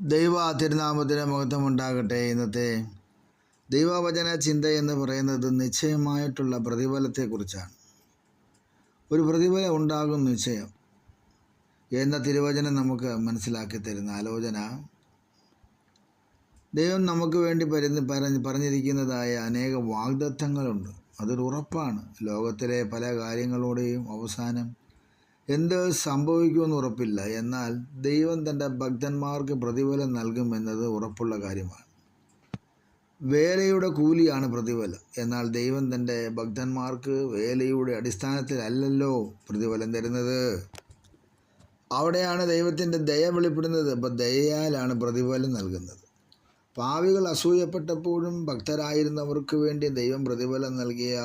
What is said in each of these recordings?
ദൈവ തിരുനാമത്തിന് മഹത്വമുണ്ടാകട്ടെ ഇന്നത്തെ ദൈവവചന ചിന്ത എന്ന് പറയുന്നത് നിശ്ചയമായിട്ടുള്ള പ്രതിഫലത്തെക്കുറിച്ചാണ്. ഒരു പ്രതിഫലം ഉണ്ടാകും നിശ്ചയം എന്ന തിരുവചനം നമുക്ക് മനസ്സിലാക്കി തരുന്ന ആലോചന. ദൈവം നമുക്ക് വേണ്ടി പരുന്ന് പറഞ്ഞ് പറഞ്ഞിരിക്കുന്നതായ അനേക വാഗ്ദത്തങ്ങളുണ്ട്. അതൊരു ഉറപ്പാണ്. ലോകത്തിലെ പല കാര്യങ്ങളുടെയും അവസാനം എന്ത് സംഭവിക്കുമെന്ന് ഉറപ്പില്ല. എന്നാൽ ദൈവം തന്റെ ഭക്തന്മാർക്ക് പ്രതിഫലം നൽകുമെന്നത് ഉറപ്പുള്ള കാര്യമാണ്. വേലയുടെ കൂലിയാണ് പ്രതിഫലം. എന്നാൽ ദൈവം തന്റെ ഭക്തന്മാർക്ക് വേലയുടെ അടിസ്ഥാനത്തിലല്ലല്ലോ പ്രതിഫലം തരുന്നത്. അവിടെയാണ് ദൈവത്തിന്റെ ദയ വെളിപ്പെടുന്നത്. അപ്പോൾ ദയയാലാണ് പ്രതിഫലം നൽകുന്നത്. പാവികൾ അസൂയപ്പെട്ടപ്പോഴും ഭക്തരായിരുന്നവർക്ക് വേണ്ടി ദൈവം പ്രതിഫലം നൽകിയ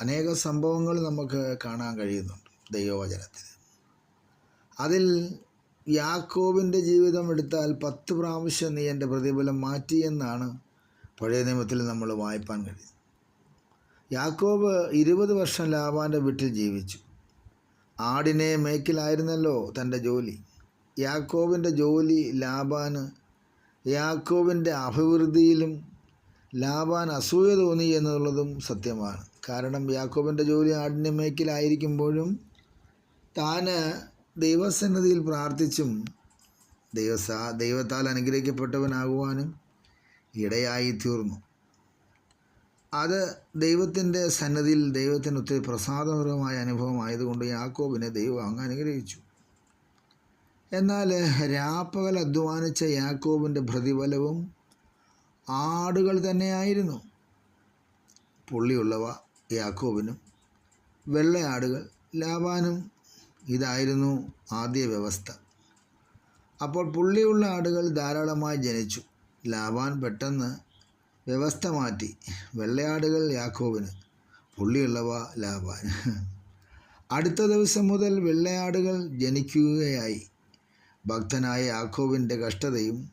അനേക സംഭവങ്ങൾ നമുക്ക് കാണാൻ കഴിയുന്നുണ്ട്. ദൈവവചനത്തിൽ. അതിൽ യാക്കോബിന്റെ ജീവിതം എടുത്താൽ പത്ത് പ്രാവശ്യം നീ എന്റെ പ്രതിഫലം മാറ്റിയെന്നാണ് പഴയ നിയമത്തിൽ നമ്മൾ വായിപ്പാൻ കഴിയുന്നത്. യാക്കോബ് ഇരുപത് വർഷം ലാബാന്റെ വീട്ടിൽ ജീവിച്ചു. ആടിനെ മേക്കിലായിരുന്നല്ലോ തന്റെ ജോലി. യാക്കോബിന്റെ ജോലി ലാബാന് യാക്കോബിന്റെ അഭിവൃദ്ധിയിലും ലാബാൻ അസൂയ തോന്നി എന്നുള്ളതും സത്യമാണ്. കാരണം യാക്കോബിന്റെ ജോലി ആടിനെ മേക്കിലായിരിക്കുമ്പോഴും താന് ദൈവസന്നിധിയിൽ പ്രാർത്ഥിച്ചും ദൈവസാ ദൈവത്താൽ അനുഗ്രഹിക്കപ്പെട്ടവനാകുവാനും ഇടയായി തീർന്നു അത് ദൈവത്തിന്റെ സന്നദ്ധിയിൽ ദൈവത്തിന് ഒത്തിരി പ്രസാദപരമായ അനുഭവമായതുകൊണ്ട് യാക്കോബിനെ ദൈവം അങ്ങ് അനുഗ്രഹിച്ചു. എന്നാൽ രാപ്പകൽ അധ്വാനിച്ച യാക്കോബിന്റെ പ്രതിഫലവും ആടുകൾ തന്നെയായിരുന്നു. പുള്ളിയുള്ളവ യാക്കോബിനും വെള്ളയാടുകൾ ലാബാനും ഇതായിരുന്നു ആദ്യ വ്യവസ്ഥ. അപ്പോൾ പുള്ളിയുള്ള ആടുകൾ ധാരാളമായി ജനിച്ചു. ലാബാൻ പെട്ടെന്ന് വ്യവസ്ഥ മാറ്റി. വെള്ളയാടുകൾ യാക്കോവിന് പുള്ളിയുള്ളവ ലാബാൻ. അടുത്ത ദിവസം മുതൽ വെള്ളയാടുകൾ ജനിക്കുകയായി. ഭക്തനായ യാക്കോവിന്റെ കഷ്ടതയും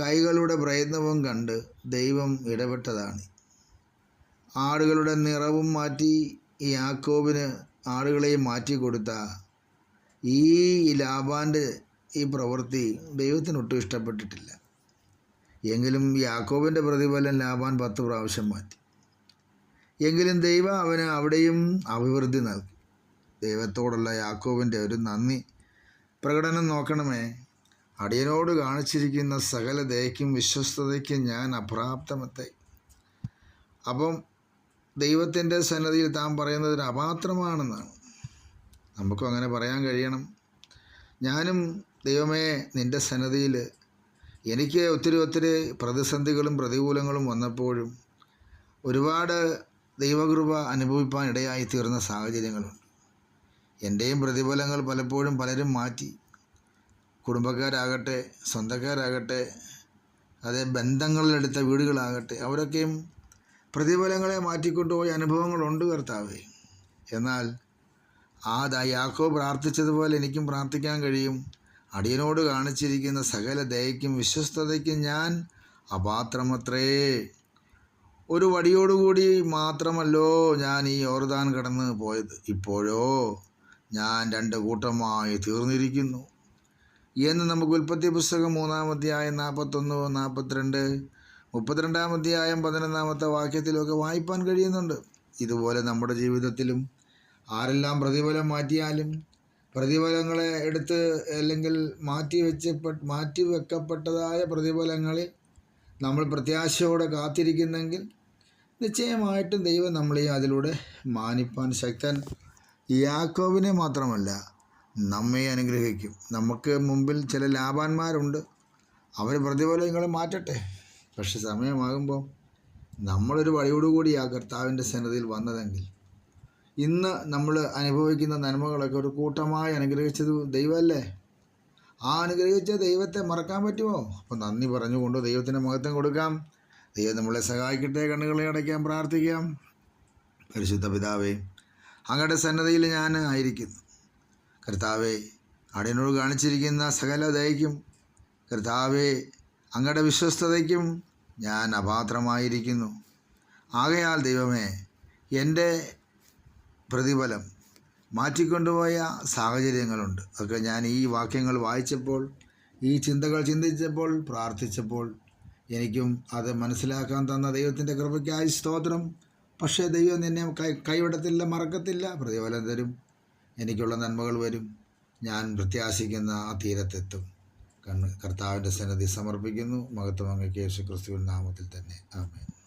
കൈകളുടെ പ്രയത്നവും കണ്ട് ദൈവം ഇടപെട്ടതാണ്. ആടുകളുടെ നിറവും മാറ്റി യാക്കോബിന് ആടുകളെയും മാറ്റി കൊടുത്ത ഈ ലാബാന്റെ ഈ പ്രവൃത്തി ദൈവത്തിന് ഒട്ടും ഇഷ്ടപ്പെട്ടിട്ടില്ല. എങ്കിലും യാക്കോബിന്റെ പ്രതിഫലം ലാബാൻ പത്ത് പ്രാവശ്യം മാറ്റി. എങ്കിലും ദൈവം അവന് അവിടെയും അഭിവൃദ്ധി നൽകി. ദൈവത്തോടുള്ള യാക്കോബിന്റെ ഒരു നന്ദി. പ്രകടനം നോക്കണമേ. അടിയനോട് കാണിച്ചിരിക്കുന്ന സകല ദയക്കും വിശ്വസ്തതയ്ക്കും ഞാൻ അപ്രാപ്തമത്തെ അപ്പം ദൈവത്തിന്റെ സന്നദ്ധിയിൽ താൻ പറയുന്നത് അപാത്രമാണെന്നാണ്. നമുക്കും അങ്ങനെ പറയാൻ കഴിയണം. ഞാനും ദൈവമേ നിന്റെ സന്നദ്ധിയിൽ എനിക്ക് ഒത്തിരി ഒത്തിരി പ്രതിസന്ധികളും പ്രതികൂലങ്ങളും വന്നപ്പോഴും ഒരുപാട് ദൈവകൃപ അനുഭവിപ്പാൻ ഇടയായി തീർന്ന സാഹചര്യങ്ങളുണ്ട്. എന്റെയും പ്രതിഫലങ്ങൾ പലപ്പോഴും പലരും മാറ്റി. കുടുംബക്കാരാകട്ടെ സ്വന്തക്കാരാകട്ടെ അതേ ബന്ധങ്ങളിലെടുത്ത വീടുകളാകട്ടെ അവരൊക്കെയും പ്രതിഫലങ്ങളെ മാറ്റിക്കൊണ്ടുപോയ അനുഭവങ്ങളുണ്ട് കർത്താവേ. എന്നാൽ ആ ദയാക്കോ യാക്കോ പ്രാർത്ഥിച്ചതുപോലെ എനിക്കും പ്രാർത്ഥിക്കാൻ കഴിയും. അടിയനോട് കാണിച്ചിരിക്കുന്ന സകല ദയയ്ക്കും വിശ്വസ്തതയ്ക്കും ഞാൻ അപാത്രമത്രേ. ഒരു വടിയോടുകൂടി മാത്രമല്ലോ ഞാൻ ഈ ഓർദാൻ കടന്ന് പോയത്. ഇപ്പോഴോ ഞാൻ രണ്ട് കൂട്ടമായി തീർന്നിരിക്കുന്നു. എന്ന് നമുക്ക് ഉൽപ്പത്തി പുസ്തകം മൂന്നാം അധ്യായം നാൽപ്പത്തൊന്ന് നാൽപ്പത്തിരണ്ട് മുപ്പത്തിരണ്ടാം അധ്യായം പതിനൊന്നാമത്തെ വാക്യത്തിലൊക്കെ വായിപ്പാൻ കഴിയുന്നുണ്ട്. ഇതുപോലെ നമ്മുടെ ജീവിതത്തിലും ആരെല്ലാം പ്രതിഫലം മാറ്റിയാലും പ്രതിഫലങ്ങളെ എടുത്ത് അല്ലെങ്കിൽ മാറ്റി വെച്ച് മാറ്റി വെക്കപ്പെട്ടതായ പ്രതിഫലങ്ങളിൽ നമ്മൾ പ്രത്യാശയോടെ കാത്തിരിക്കുന്നെങ്കിൽ നിശ്ചയമായിട്ടും ദൈവം നമ്മളെയും അതിലൂടെ മാനിപ്പാൻ ശക്തൻ. യാക്കോവിനെ മാത്രമല്ല നമ്മെ അനുഗ്രഹിക്കും. നമുക്ക് മുമ്പിൽ ചില ലാഭാന്മാരുണ്ട്. അവർ പ്രതിഫലങ്ങൾ മാറ്റട്ടെ. പക്ഷെ സമയമാകുമ്പോൾ നമ്മളൊരു ആ കർത്താവിന്റെ സന്നദ്ധയിൽ വന്നതെങ്കിൽ ഇന്ന് നമ്മൾ അനുഭവിക്കുന്ന നന്മകളൊക്കെ ഒരു കൂട്ടമായി അനുഗ്രഹിച്ചത് ദൈവമല്ലേ? ആ അനുഗ്രഹിച്ച ദൈവത്തെ മറക്കാൻ പറ്റുമോ? അപ്പോൾ നന്ദി പറഞ്ഞുകൊണ്ട് ദൈവത്തിന് മഹത്വം കൊടുക്കാം. ദൈവം നമ്മളെ സഹായിക്കട്ടെ കണ്ണുകളെ അടയ്ക്കാൻ പ്രാർത്ഥിക്കാം. പരിശുദ്ധ പിതാവേ അങ്ങയുടെ സന്നദ്ധയിൽ ഞാൻ ആയിരിക്കുന്നു കർത്താവെ അടിയനോട് കാണിച്ചിരിക്കുന്ന സകല ദയയ്ക്കും കർത്താവെ അങ്ങയുടെ വിശ്വസ്തതയ്ക്കും ഞാൻ അപാത്രമായിരിക്കുന്നു. ആകയാൽ ദൈവമേ എന്റെ പ്രതിഫലം മാറ്റിക്കൊണ്ടുപോയ സാഹചര്യങ്ങളുണ്ട്. അതൊക്കെ ഞാൻ ഈ വാക്യങ്ങൾ വായിച്ചപ്പോൾ ഈ ചിന്തകൾ ചിന്തിച്ചപ്പോൾ പ്രാർത്ഥിച്ചപ്പോൾ എനിക്കും അത് മനസ്സിലാക്കാൻ തന്ന ദൈവത്തിന്റെ കൃപയ്ക്കായി സ്തോത്രം. പക്ഷേ ദൈവം നിന്നെ കൈ കൈവിടത്തില്ല മറക്കത്തില്ല. പ്രതിഫലം തരും. എനിക്കുള്ള നന്മകൾ വരും. ഞാൻ പ്രത്യാശിക്കുന്ന ആ തീരത്തെത്തും. കണ്ണ് കർത്താവിന്റെ സന്നദ്ധി സമർപ്പിക്കുന്നു. മഹത്വം അങ്ങേക്ക് യേശു ക്രിസ്തുവിൻ നാമത്തിൽ തന്നെ. ആമേൻ.